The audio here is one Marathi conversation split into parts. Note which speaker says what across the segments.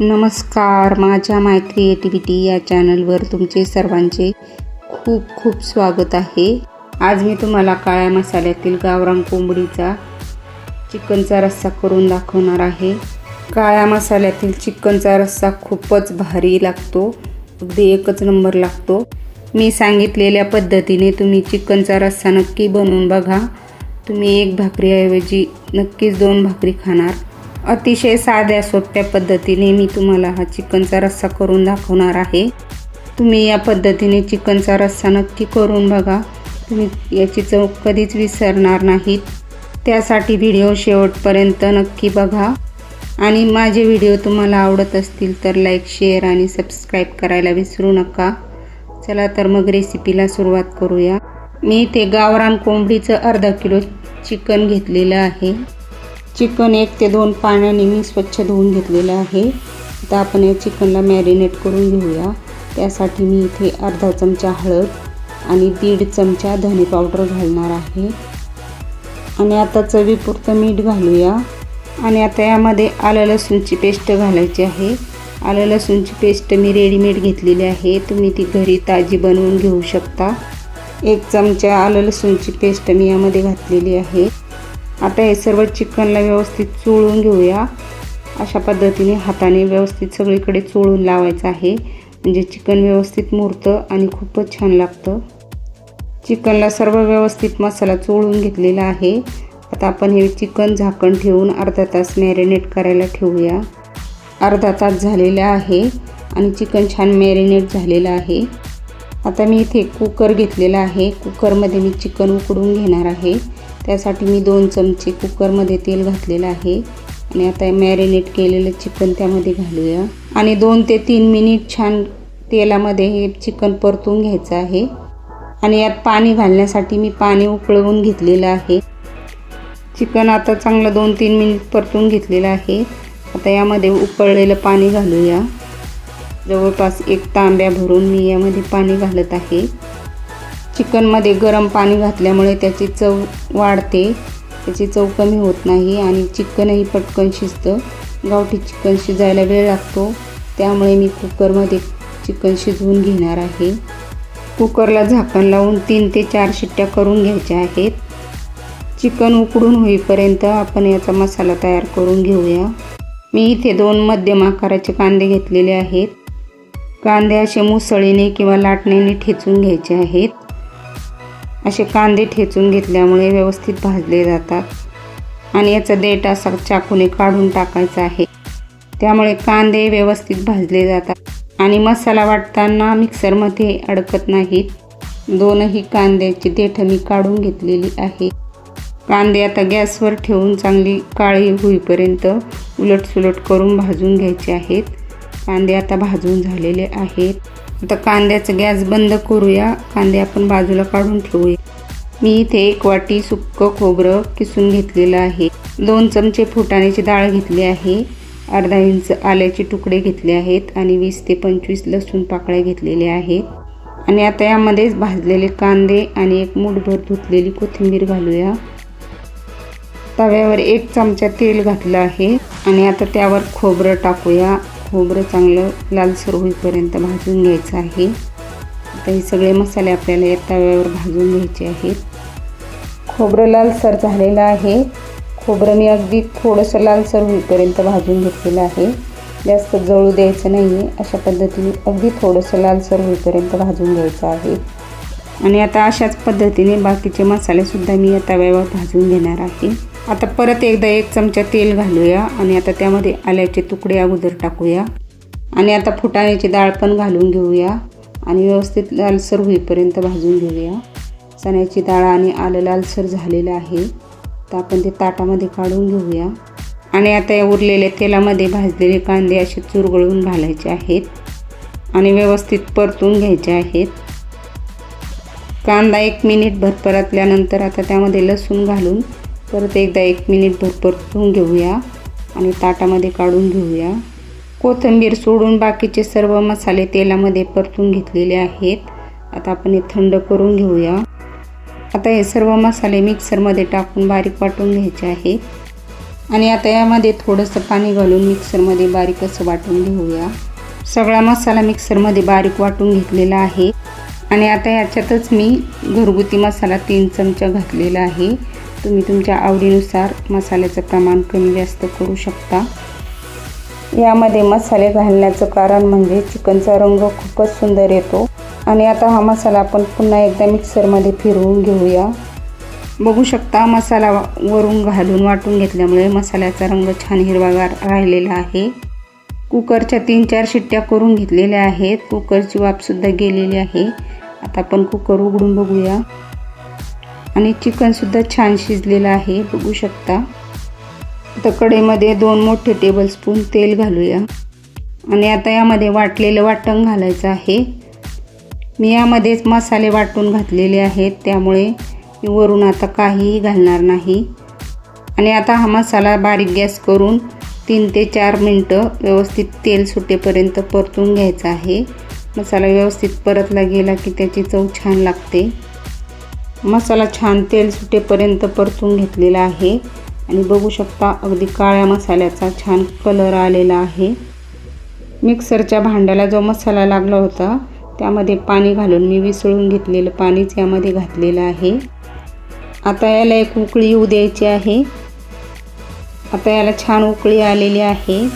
Speaker 1: नमस्कार माझ्या माय क्रिएटिव्हिटी या चॅनलवर तुमचे सर्वांचे खूप खूप स्वागत आहे. आज मी तुम्हाला काळ्या मसाल्यातील गावरान कोंबडीचा चिकनचा रस्सा करून दाखवणार आहे. काळ्या मसाल्यातील चिकनचा रस्सा खूपच भारी लागतो अगदी एकच नंबर लागतो. मी सांगितलेल्या पद्धतीने तुम्ही चिकनचा रस्सा नक्की बनवून बघा. तुम्ही एक भाकरीऐवजी नक्कीच दोन भाकरी खाणार. अतिशय साध्या सोप्या पद्धतीने मी तुम्हाला हा चिकनचा रस्सा करून दाखवणार आहे. तुम्ही या पद्धतीने चिकनचा रस्सा नक्की करून बघा. तुम्ही याची चव कधीच विसरणार नाहीत. त्यासाठी व्हिडिओ शेवटपर्यंत नक्की बघा. आणि माझे व्हिडिओ तुम्हाला आवडत असतील तर लाईक शेअर आणि सबस्क्राईब करायला विसरू नका. चला तर मग रेसिपीला सुरुवात करूया. मी इथे गावरान कोंबडीचं अर्धा किलो चिकन घेतलेलं आहे. चिकन एक ते दोन पाण्याने मी स्वच्छ धुवून घेतलेलं आहे. आता आपण या चिकनला मॅरिनेट करून घेऊया. त्यासाठी मी इथे अर्धा चमचा हळद आणि दीड चमचा धने पावडर घालणार आहे. आणि आता चवीपुरतं मीठ घालूया. आणि आता यामध्ये आलं लसूणची पेस्ट घालायची आहे. आलं लसूणची पेस्ट मी रेडीमेड घेतलेली आहे. तुम्ही ती घरी ताजी बनवून घेऊ शकता. एक चमचा आलं लसूणची पेस्ट मी यामध्ये घातलेली आहे. आता हे सर्व चिकनला व्यवस्थित चोळून घेऊया. अशा पद्धतीने हाताने व्यवस्थित सगळीकडे चोळून लावायचं आहे. म्हणजे चिकन व्यवस्थित मुरतं आणि खूपच छान लागतं. चिकनला सर्व व्यवस्थित मसाला चोळून घेतलेला आहे. आता आपण हे चिकन झाकण ठेवून अर्धा तास मॅरिनेट करायला ठेवूया. अर्धा तास झालेला आहे आणि चिकन छान मॅरिनेट झालेलं आहे. आता मी इथे कुकर घेतलेला आहे. कुकरमध्ये मी चिकन उकडून घेणार आहे. त्यासाठी मी दोन चमचे कुकरमध्ये तेल घातलेलं आहे. आणि आता मॅरिनेट केलेलं चिकन त्यामध्ये घालूया. आणि दोन ते तीन मिनिट छान तेलामध्ये हे चिकन परतून घ्यायचं आहे. आणि यात पाणी घालण्यासाठी मी पाणी उकळवून घेतलेलं आहे. चिकन आता चांगलं दोन तीन मिनिट परतून घेतलेलं आहे. आता यामध्ये उकळलेलं पाणी घालूया. जवळपास एक तांब्या भरून मी यामध्ये पाणी घालत आहे. चिकनमध्ये गरम पाणी घातल्यामुळे त्याची चव वाढते. त्याची चव कमी होत नाही आणि चिकनही पटकन शिजतं. गावठी चिकन शिजायला वेळ लागतो. त्यामुळे मी कुकरमध्ये चिकन शिजवून घेणार आहे. कुकरला झाकण लावून तीन ते चार शिट्ट्या करून घ्यायच्या आहेत. चिकन उकडून होईपर्यंत आपण याचा मसाला तयार करून घेऊया. मी इथे दोन मध्यम आकाराचे कांदे घेतलेले आहेत. कांदे असे मुसळीने किंवा लाटण्याने ठेचून घ्यायचे आहेत. असे कांदे ठेचून घेतल्यामुळे व्यवस्थित भाजले जातात. आणि याचा देठ असा चाकूने काढून टाकायचा आहे. त्यामुळे कांदे व्यवस्थित भाजले जातात. आणि मसाला वाटताना मिक्सरमध्ये अडकत नाहीत. दोनही कांद्याची देठ मी काढून घेतलेली आहे. कांदे आता गॅसवर ठेवून चांगली काळी होईपर्यंत उलटसुलट करून भाजून घ्यायचे आहेत. कांदे आता भाजून झालेले आहेत. आता कांद्याचं गॅस बंद करूया. कांदे आपण बाजूला काढून ठेवूया. मी इथे एक वाटी सुक्क खोबरं किसून घेतलेलं आहे. दोन चमचे फुटाण्याची डाळ घेतली आहे. अर्धा इंच आल्याचे तुकडे घेतले आहेत आणि वीस ते पंचवीस लसूण पाकळ्या घेतलेल्या आहेत. आणि आता यामध्येच भाजलेले कांदे आणि एक मुठभर धुतलेली कोथिंबीर घालूया. तव्यावर एक चमचा तेल घातलं आहे. आणि आता त्यावर खोबरं टाकूया. खोबरं चांगलं लालसर होईपर्यंत भाजून घ्यायचं आहे. आता हे सगळे मसाले आपल्याला या तव्यावर भाजून घ्यायचे आहेत. खोबरं लालसर झालेलं आहे. खोबरं मी अगदी थोडंसं लालसर होईपर्यंत भाजून घेतलेलं आहे. जास्त जळू द्यायचं नाही आहे अशा पद्धतीने अगदी थोडंसं लालसर होईपर्यंत भाजून घ्यायचं आहे. आणि आता अशाच पद्धतीने बाकीचे मसालेसुद्धा मी या तव्यावर भाजून घेणार आहे. आता परत एकदा एक चमचा तेल घालूया आणि आता त्यामध्ये आल्याचे तुकडे अगोदर टाकूया. आणि आता फुटाण्याची डाळ पण घालून घेऊया. आणि व्यवस्थित लालसर होईपर्यंत भाजून घेऊया. चण्याची डाळ आणि आलं लालसर झालेलं आहे. तर आपण ते ताटामध्ये काढून घेऊया. आणि आता या उरलेल्या तेलामध्ये भाजलेले कांदे असे चुरगळून घालायचे आहेत. आणि व्यवस्थित परतून घ्यायचे आहेत. कांदा एक मिनिट भर परतल्यानंतर आता त्यामध्ये लसूण घालून परत एकदा एक मिनिट मिनिटभर परतून घेऊया आणि ताटामध्ये काढून घेऊया. कोथिंबीर सोडून बाकीचे सर्व मसाले तेलामध्ये परतून घेतलेले आहेत. आता आपण हे थंड करून घेऊया. आता हे सर्व मसाले मिक्सरमध्ये टाकून बारीक वाटून घ्यायचे आहेत आणि आता यामध्ये थोडंसं पाणी घालून मिक्सरमध्ये बारीक असं वाटून घेऊया. सगळा मसाला मिक्सरमध्ये बारीक वाटून घेतलेला आहे. आणि आता याच्यातच मी घरगुती मसाला तीन चमचा घातलेला आहे. तुम्ही तुमच्या आवडीनुसार मसाल्याचं प्रमाण कमी जास्त करू शकता. यामध्ये मसाले घालण्याचं कारण म्हणजे चिकनचा रंग खूपच सुंदर येतो. आणि आता हा मसाला आपण पुन्हा एकदा मिक्सरमध्ये फिरवून घेऊया. बघू शकता मसाला वरून घालून वाटून घेतल्यामुळे मसाल्याचा रंग छान हिरवागार राहिलेला आहे. कुकरच्या तीन चार शिट्ट्या करून घेतलेल्या आहेत. कुकरची वाफसुद्धा गेलेली आहे. आता आपण कुकर उघडून बघूया. आणि चिकनसुद्धा छान शिजलेलं आहे बघू शकता. आता कडेमध्ये दोन मोठे टेबलस्पून तेल घालूया. आणि आता यामध्ये वाटलेलं वाटण घालायचं आहे. मी यामध्येच मसाले वाटून घातलेले आहेत त्यामुळे मी वरून आता काहीही घालणार नाही. आणि आता हा मसाला बारीक गॅस करून तीन ते चार मिनटं व्यवस्थित तेल सुटेपर्यंत परतून घ्यायचं आहे. मसाला व्यवस्थित परतला गेला की त्याची चव छान लागते. मसाला छान तेल सुटेपर्यंत परतून घेतलेला आहे. आणि बघू शकता अगदी काळ्या मसाल्याचा छान कलर आलेला आहे. मिक्सरच्या भांड्याला जो मसाला लागला होता त्यामध्ये पाणी घालून मी विसळून घेतलेलं पाणीच यामध्ये घातलेलं आहे. आता याला एक उकळी येऊ द्यायची आहे. आता याला छान उकळी आलेली आहे.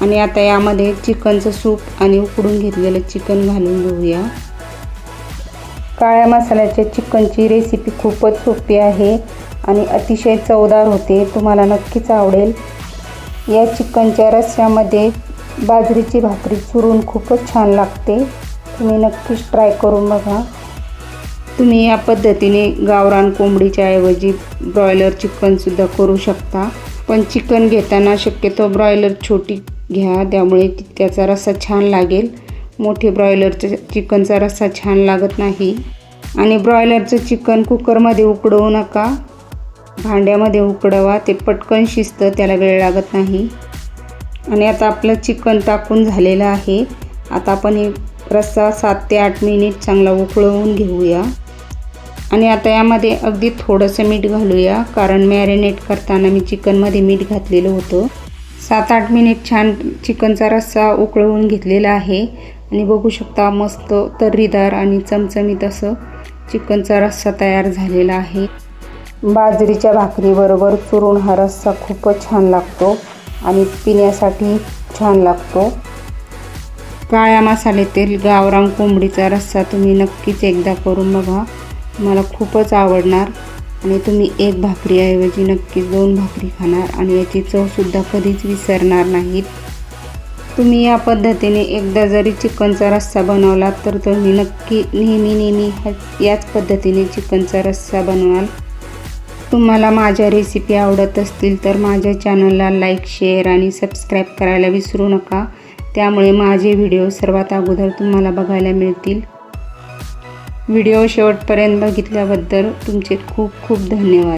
Speaker 1: आणि आता यामध्ये चिकनचं सूप आणि उकडून घेतलेलं चिकन घालून घेऊया. काळ्या मसाल्याच्या चिकनची रेसिपी खूपच सोपी आहे आणि अतिशय चवदार होते. तुम्हाला नक्कीच आवडेल. या चिकनच्या रस्स्यामध्ये बाजरीची भाकरी चुरून खूपच छान लागते. तुम्ही नक्कीच ट्राय करून बघा. तुम्ही या पद्धतीने गावरान कोंबडीच्या ऐवजी ब्रॉयलर चिकनसुद्धा करू शकता. पण चिकन घेताना शक्यतो ब्रॉयलर छोटी घ्या त्यामुळे त्याचा रस्सा छान लागेल. मोठे ब्रॉयलरचं चिकनचा रस्सा छान लागत नाही. आणि ब्रॉयलरचं चिकन कुकरमध्ये उकडवू नका. भांड्यामध्ये उकडवा ते पटकन शिजतं त्याला वेळ लागत नाही. आणि आता आपलं चिकन टाकून झालेलं आहे. आता आपण हे रस्सा सात ते आठ मिनिट चांगला उकळवून घेऊया. आणि आता यामध्ये अगदी थोडंसं मीठ घालूया कारण मॅरिनेट करताना मी चिकनमध्ये मीठ घातलेलं होतं. सात आठ मिनिट छान चिकनचा रस्सा उकळवून घेतलेला आहे. आणि बघू शकता मस्त तर्रीदार आणि चमचमीत असं चिकनचा रस्सा तयार झालेला आहे. बाजरीच्या भाकरीबरोबर चुरून हा रस्सा खूपच छान लागतो आणि पिण्यासाठी छान लागतो. काळ्या मसाल्यातील गावरान कोंबडीचा रस्सा तुम्ही नक्कीच एकदा करून बघा. मला खूपच आवडणार आणि तुम्ही एक भाकरीऐवजी नक्कीच दोन भाकरी खाणार आणि याची चवसुद्धा कधीच विसरणार नाहीत. तुम्ही या पद्धतीने एकदा जरी चिकनचा रस्सा बनवला तर तुम्ही नक्की नेहमी नेहमी याच पद्धतीने चिकनचा रस्सा बनवाल. तुम्हाला माझ्या रेसिपी आवडत असतील तर माझ्या चॅनलला लाईक शेअर आणि सबस्क्राईब करायला विसरू नका. त्यामुळे माझे व्हिडिओ सर्वात अगोदर तुम्हाला बघायला मिळतील. व्हिडिओ शेवटपर्यंत बघितल्याबद्दल तुमचे खूप खूप धन्यवाद.